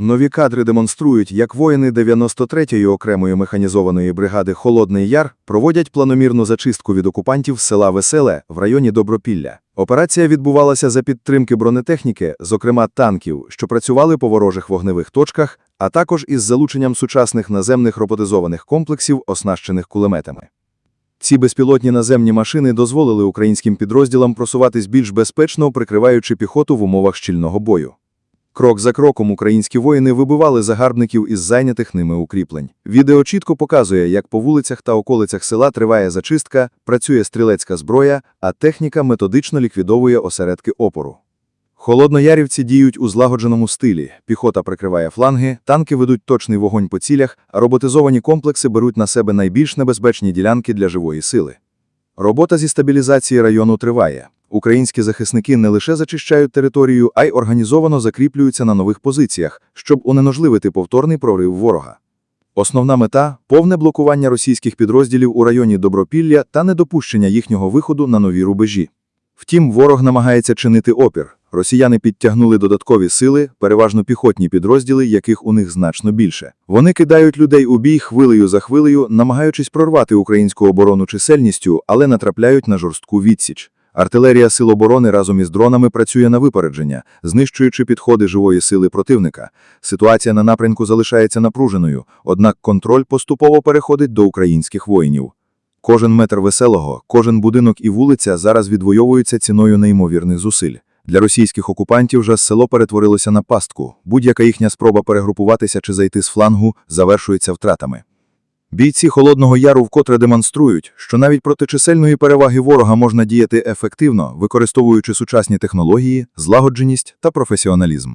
Нові кадри демонструють, як воїни 93-ї окремої механізованої бригади Холодний Яр проводять планомірну зачистку від окупантів села Веселе в районі Добропілля. Операція відбувалася за підтримки бронетехніки, зокрема танків, що працювали по ворожих вогневих точках, а також із залученням сучасних наземних роботизованих комплексів, оснащених кулеметами. Ці безпілотні наземні машини дозволили українським підрозділам просуватись більш безпечно, прикриваючи піхоту в умовах щільного бою. Крок за кроком українські воїни вибивали загарбників із зайнятих ними укріплень. Відео чітко показує, як по вулицях та околицях села триває зачистка, працює стрілецька зброя, а техніка методично ліквідовує осередки опору. Холодноярівці діють у злагодженому стилі. Піхота прикриває фланги, танки ведуть точний вогонь по цілях, а роботизовані комплекси беруть на себе найбільш небезпечні ділянки для живої сили. Робота зі стабілізації району триває. Українські захисники не лише зачищають територію, а й організовано закріплюються на нових позиціях, щоб унеможливити повторний прорив ворога. Основна мета – повне блокування російських підрозділів у районі Добропілля та недопущення їхнього виходу на нові рубежі. Втім, ворог намагається чинити опір. Росіяни підтягнули додаткові сили, переважно піхотні підрозділи, яких у них значно більше. Вони кидають людей у бій хвилею за хвилею, намагаючись прорвати українську оборону чисельністю, але натрапляють на жорстку відсіч. Артилерія Сил оборони разом із дронами працює на випередження, знищуючи підходи живої сили противника. Ситуація на напрямку залишається напруженою, однак контроль поступово переходить до українських воїнів. Кожен метр веселого, кожен будинок і вулиця зараз відвоюються ціною неймовірних зусиль. Для російських окупантів же село перетворилося на пастку. Будь-яка їхня спроба перегрупуватися чи зайти з флангу завершується втратами. Бійці Холодного Яру вкотре демонструють, що навіть проти чисельної переваги ворога можна діяти ефективно, використовуючи сучасні технології, злагодженість та професіоналізм.